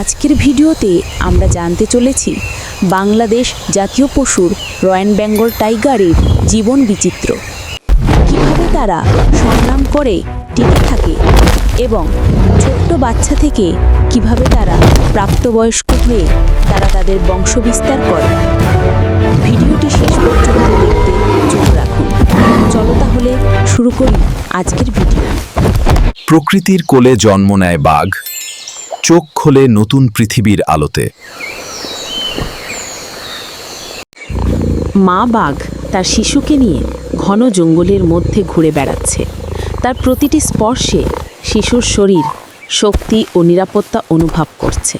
আজকের ভিডিওতে আমরা জানতে চলেছি বাংলাদেশ জাতীয় পশুর রয়্যাল বেঙ্গল টাইগারের জীবন বিচিত্র। কীভাবে তারা সংগ্রাম করে, টিকে থাকে এবং ছোট্ট বাচ্চা থেকে কীভাবে তারা প্রাপ্তবয়স্ক হয়ে তারা তাদের বংশবিস্তার করে। ভিডিওটি শেষ পর্যন্ত দেখতে চোখ রাখুন। চলো তাহলে শুরু করি আজকের ভিডিও। প্রকৃতির কোলে জন্ম নেয় বাঘ। চোখ খোলে নতুন পৃথিবীর আলোতে। মা বাঘ তার শিশুকে নিয়ে ঘন জঙ্গলের মধ্যে ঘুরে বেড়াচ্ছে। তার প্রতিটি স্পর্শে শিশুর শরীর শক্তি ও নিরাপত্তা অনুভব করছে।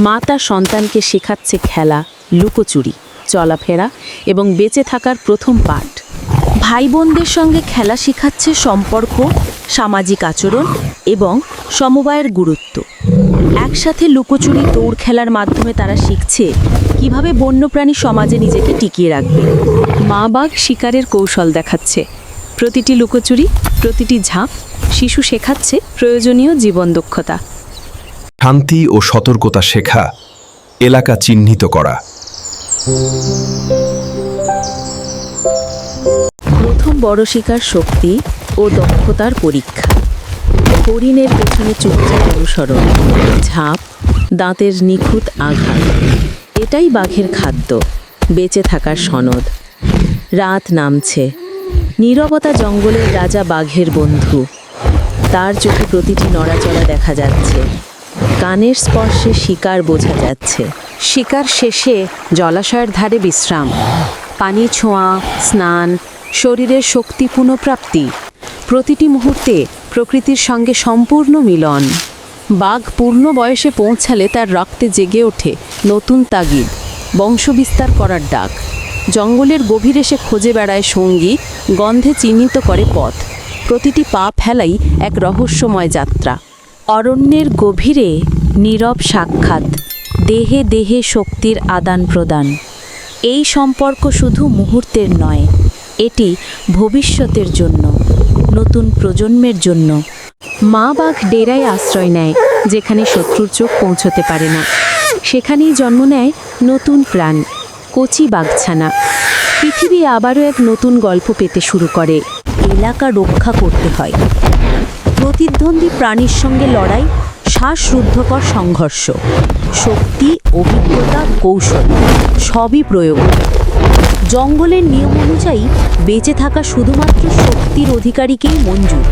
মা তার সন্তানকে শেখাচ্ছে খেলা, লুকোচুরি, চলাফেরা এবং বেঁচে থাকার প্রথম পাঠ। ভাই বোনদের সঙ্গে খেলা শেখাচ্ছে সম্পর্ক, সামাজিক আচরণ এবং সমবায়ের গুরুত্ব। একসাথে লুকোচুরি দৌড় খেলার মাধ্যমে তারা শিখছে কীভাবে বন্যপ্রাণী সমাজে নিজেকে টিকিয়ে রাখবে। মা বাঘ শিকারের কৌশল দেখাচ্ছে। প্রতিটি লুকোচুরি প্রতিটি ঝাঁপ শিশু শেখাচ্ছে প্রয়োজনীয় জীবন দক্ষতা। শান্তি ও সতর্কতা শেখা এলাকা চিহ্নিত করা। প্রথম বড় শিকার শক্তি ও দক্ষতার পরীক্ষা। হরিণের পেছনে চুপচাপ অনুসরণ, ঝাঁপ, দাঁতের নিখুঁত আঘাত। এটাই বাঘের খাদ্য, বেঁচে থাকার সনদ। রাত নামছে। নীরবতা জঙ্গলের রাজা বাঘের বন্ধু। তার চোখে প্রতিটি নড়াচড়া দেখা যাচ্ছে। কানের স্পর্শে শিকার বোঝা যাচ্ছে। শিকার শেষে জলাশয়ের ধারে বিশ্রাম। পানি ছোঁয়া, স্নান, শরীরের শক্তি পুনঃপ্রাপ্তি। প্রতিটি মুহূর্তে প্রকৃতির সঙ্গে সম্পূর্ণ মিলন। বাঘ পূর্ণ বয়সে পৌঁছালে তার রক্তে জেগে ওঠে নতুন তাগিদ, বংশবিস্তার করার ডাক। জঙ্গলের গভীরে সে খোঁজে বেড়ায় সঙ্গী, গন্ধে চিহ্নিত করে পথ। প্রতিটি পা ফেলাই এক রহস্যময় যাত্রা। অরণ্যের গভীরে নীরব সাক্ষাৎ, দেহে দেহে শক্তির আদান প্রদান। এই সম্পর্ক শুধু মুহূর্তের নয়, এটি ভবিষ্যতের জন্য। নতুন প্রজন্মের জন্য। মা বাঘ ডেরায় আশ্রয় নেয়, যেখানে শত্রুর চোখ পৌঁছতে পারে না। সেখানেই জন্ম নেয় নতুন প্রাণ, কচি বাঘছানা পৃথিবী আবারও এক নতুন গল্প পেতে শুরু করে, এলাকা রক্ষা করতে হয়। প্রতিদ্বন্দ্বী প্রাণীর সঙ্গে লড়াই, শ্বাসরুদ্ধকর সংঘর্ষ। শক্তি, অভিজ্ঞতা, কৌশল, সবই প্রয়োগ। জঙ্গলের নিয়ম অনুযায়ী বেঁচে থাকা শুধুমাত্র শক্তির অধিকারীকেই মঞ্জুর।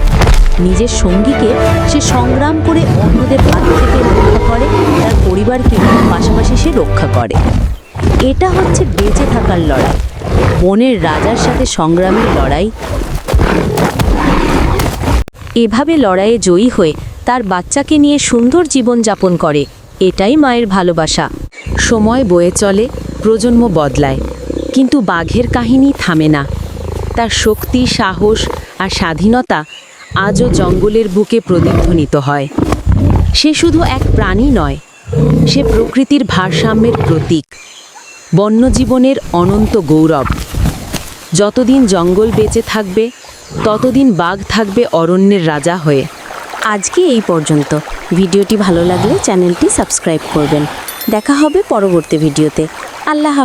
নিজের সঙ্গীকে সে সংগ্রাম করে অন্যদের হাত থেকে রক্ষা করে, তার পরিবারকে পাশাপাশি সে রক্ষা করে। এটা হচ্ছে বেঁচে থাকার লড়াই, বনের রাজার সাথে সংগ্রামের লড়াই। এভাবে লড়াইয়ে জয়ী হয়ে তার বাচ্চাকে নিয়ে সুন্দর জীবন যাপন করে, এটাই মায়ের ভালোবাসা। সময় বয়ে চলে, প্রজন্ম বদলায়। কিন্তু বাঘের কাহিনী থামে না। তার শক্তি, সাহস আর স্বাধীনতা আজও জঙ্গলের বুকে প্রতিধ্বনিত হয়। সে শুধু এক প্রাণী নয়, সে প্রকৃতির ভারসাম্যের প্রতীক, বন্যজীবনের অনন্ত গৌরব। যতদিন জঙ্গল বেঁচে থাকবে, ততদিন বাঘ থাকবে অরণ্যের রাজা হয়ে। আজকে এই পর্যন্ত। ভিডিওটি ভালো লাগলে চ্যানেলটি সাবস্ক্রাইব করবেন। দেখা হবে পরবর্তী ভিডিওতে। আল্লাহ হাফিজ